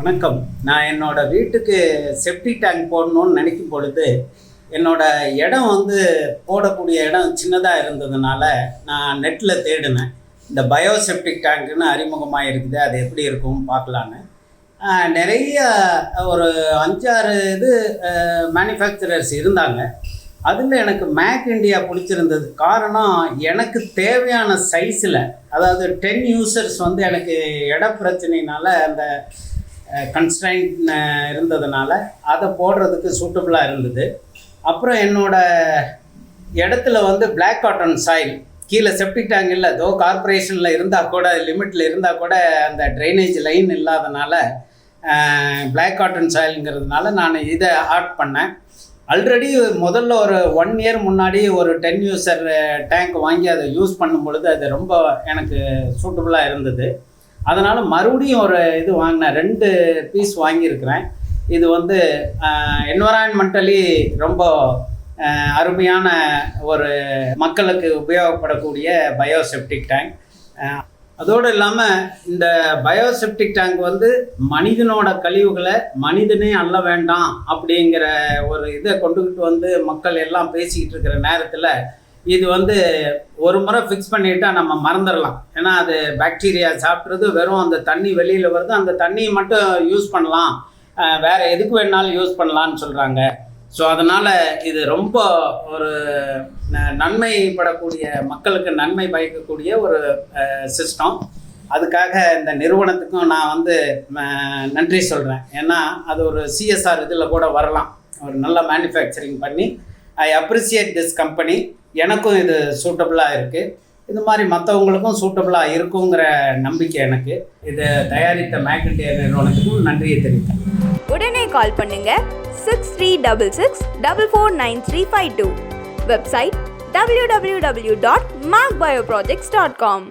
வணக்கம். நான் என்னோட வீட்டுக்கு செப்டி டேங்க் போடணும்னு நினைக்கும் பொழுது என்னோட இடம் வந்து போடக்கூடிய இடம் சின்னதாக இருந்ததுனால நான் நெட்டில் தேடினேன். இந்த பயோசெப்டிக் டேங்க்னு அறிமுகமாக இருக்குது அது எப்படி இருக்கும் பார்க்கலான்னு. நிறைய ஒரு அஞ்சாறு இது மேனுஃபேக்சரர்ஸ் இருந்தாங்க. அதில் எனக்கு மேக் இண்டியா பிடிச்சிருந்தது. காரணம் எனக்கு தேவையான சைஸில் அதாவது டென் யூசர்ஸ் வந்து எனக்கு இட பிரச்சனைனால அந்த கன்ஸ்டைன் இருந்ததுனால அதை போடுறதுக்கு சூட்டபுளாக இருந்தது. அப்புறம் என்னோடய இடத்துல வந்து பிளாக் காட்டன் சாயில் கீழே செப்டிக் டேங்க் இல்லை தோ கார்ப்பரேஷனில் இருந்தால் கூட லிமிட்டில் இருந்தால் கூட அந்த ட்ரைனேஜ் லைன் இல்லாதனால பிளாக் காட்டன் சாயிலுங்கிறதுனால நான் இதை ஆட் பண்ணேன். ஆல்ரெடி முதல்ல ஒரு ஒன் இயர் முன்னாடி ஒரு டென் யூசர் டேங்க் வாங்கி அதை யூஸ் பண்ணும் பொழுது அது ரொம்ப எனக்கு சூட்டபுளாக இருந்தது. அதனால் மறுபடியும் ஒரு இது வாங்கினேன். ரெண்டு பீஸ் வாங்கியிருக்கிறேன். இது வந்து என்வரான்மெண்டலி ரொம்ப அருமையான ஒரு மக்களுக்கு உபயோகப்படக்கூடிய பயோசெப்டிக் டேங்க் அதோடு இல்லாமல் இந்த பயோசெப்டிக் டேங்க் வந்து மனிதனோட கழிவுகளை மனிதனே அள்ள வேண்டாம் அப்படிங்கிற ஒரு இதை கொண்டுக்கிட்டு வந்து மக்கள் எல்லாம் பேசிக்கிட்டு இருக்கிற நேரத்தில் இது வந்து ஒரு முறை ஃபிக்ஸ் பண்ணிட்டா நம்ம மறந்துடலாம். ஏன்னா அது பாக்டீரியா சாப்பிட்றது வெறும் அந்த தண்ணி வெளியில் வருது அந்த தண்ணியை மட்டும் யூஸ் பண்ணலாம். வேறு எதுக்கு வேணாலும் யூஸ் பண்ணலான்னு சொல்கிறாங்க ஸோ அதனால் இது ரொம்ப ஒரு ந- நன்மைப்படக்கூடிய மக்களுக்கு நன்மை பயக்கக்கூடிய ஒரு சிஸ்டம் அதுக்காக இந்த நிறுவனத்துக்கும் நான் வந்து நன்றி சொல்கிறேன் ஏன்னா அது ஒரு சிஎஸ்ஆர் இதில் கூட வரலாம். ஒரு நல்ல மேனுஃபேக்சரிங் பண்ணி ஐ அப்ரிசியேட் திஸ் கம்பெனி எனக்கும் இது சூட்டபுளாக இருக்குது இது மாதிரி மற்றவங்களுக்கும் சூட்டபுளாக இருக்குங்கிற நம்பிக்கை எனக்கு. இதை தயாரித்த மேக் இண்டியா நிறுவனத்துக்கும் நன்றியை தெரிவித்தேன் உடனே கால் பண்ணுங்க. Six three double six double four nine three five two website W W W dot mark bio projects dot com